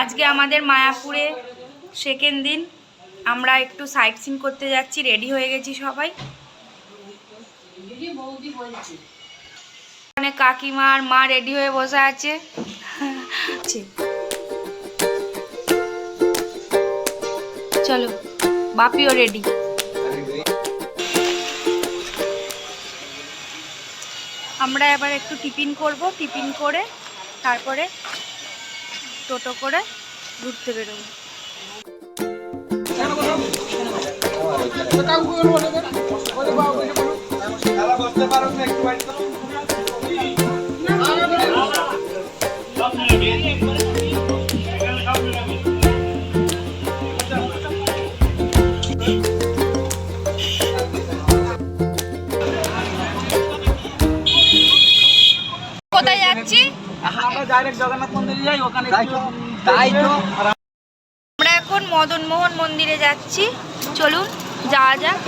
আজকে আমাদের মায়াপুরে সেকেন্ড দিন। আমরা একটু সাইট সিন করতে যাচ্ছি রেডি হয়ে গেছি সবাই। মানে কাকিমা আর মা রেডি হয়ে বসে আছে। চলো, বাপিও রেডি আমরা এবার একটু টিফিন করব টিফিন করে তারপরে টোটো করে ঘুরতে বেরোবো ডাইরেক্ট জগন্নাথ মন্দিরে যাই ওখানে তাই তো আমরা এখন মদন মোহন মন্দিরে যাচ্ছি। চলুন যাওয়া যাক।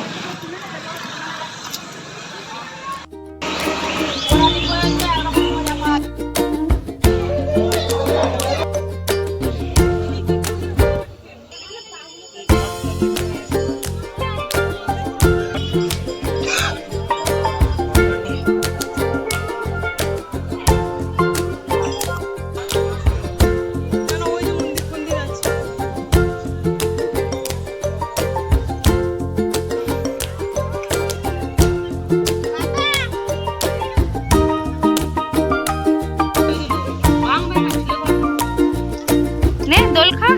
দোল খা।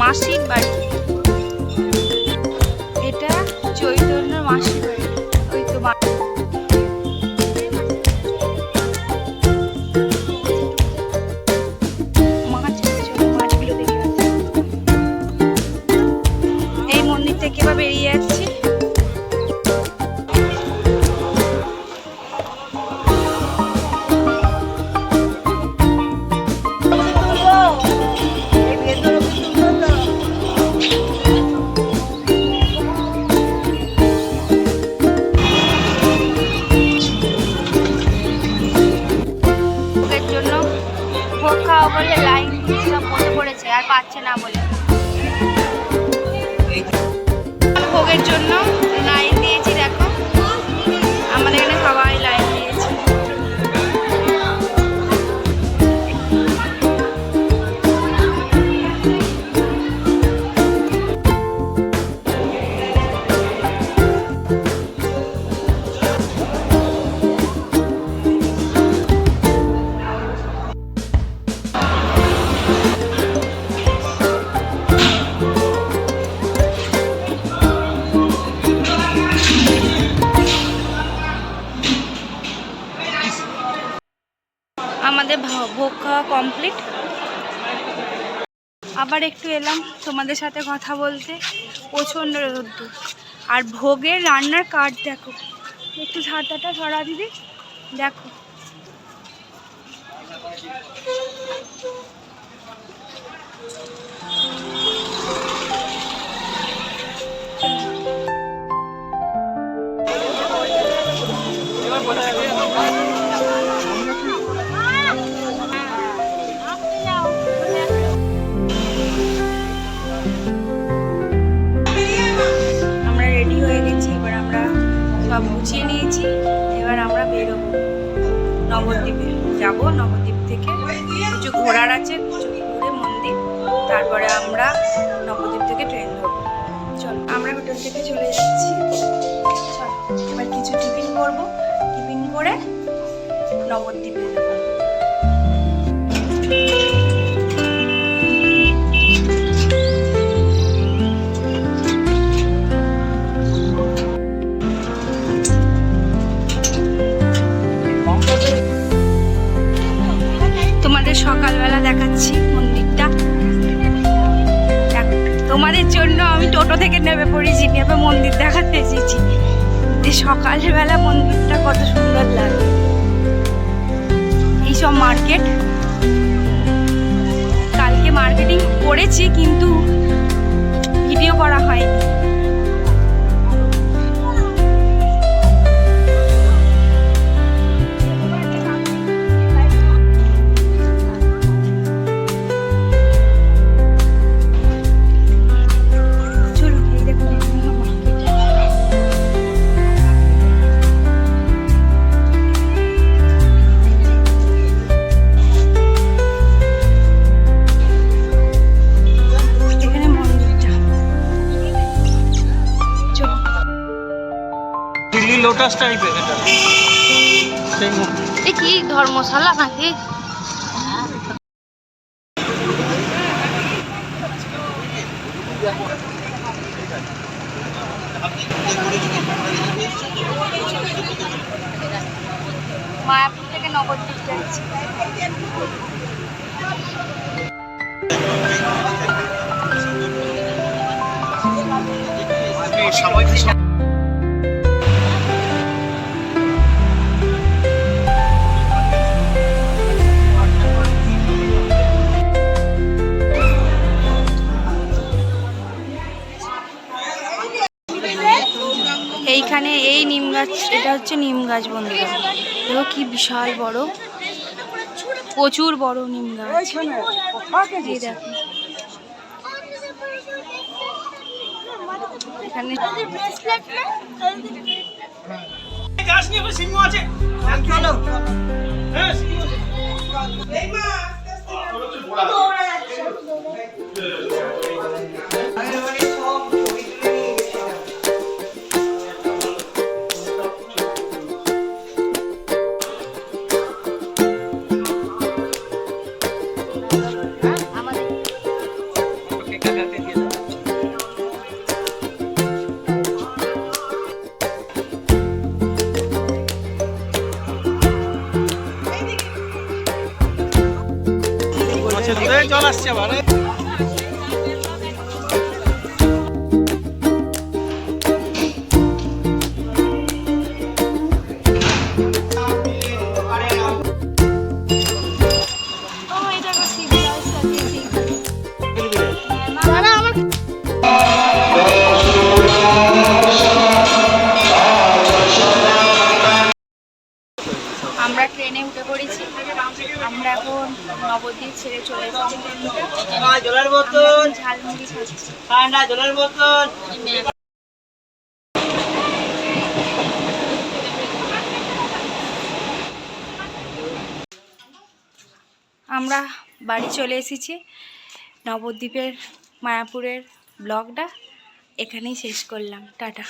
মাসির বাড়ি। ভোগ খাওয়া কমপ্লিট আবার একটু এলাম তোমাদের সাথে কথা বলতে। প্রচণ্ড রোদ্দুর। আর ভোগের রান্নার কাঠ দেখো। একটু ছাতাটা সরা দিদি দেখো। যাব নবদ্বীপ থেকে। কিছু ঘোরার আছে, কিছু ঘুরে মন্দির। তারপরে আমরা নবদ্বীপ থেকে ট্রেন ধরবো। চল, আমরা হোটেল থেকে চলে এসেছি। চল, এবার কিছু টিফিন করব। টিফিন করে নবদ্বীপে যাব। দেখাচ্ছি মন্দিরটা। তোমাদের জন্য আমি টোটো থেকে নেমে পড়েছি, নেমে মন্দির দেখাতে এসেছি। সকালবেলা মন্দিরটা কত সুন্দর লাগে। এইসব মার্কেট। কালকে মার্কেটিং করেছি, কিন্তু ভিডিও করা হয়নি। দিল্লি লোটাস টাইপের এটা। সেই মন্দির। এ কি ধর্মশালা নাকি? মায়াপুর থেকে নবদ্বীপ যাচ্ছি। এইখানে হচ্ছে নিম গাছ বন্ধুরা। দেখো কি বিশাল বড়, প্রচুর বড় নিম গাছ। দেখো। সিংহ আছে। জল আসছে আবার ট্রেনে উঠে পড়েছি। আমরা এখন নবদ্বীপ ছেড়ে চলে এসেছি ঝালমুড়ি খাচ্ছি। ঠান্ডা জলের বোতল। আমরা বাড়ি চলে এসেছি নবদ্বীপের মায়াপুরের ব্লগটা। এখানেই শেষ করলাম। টাটা।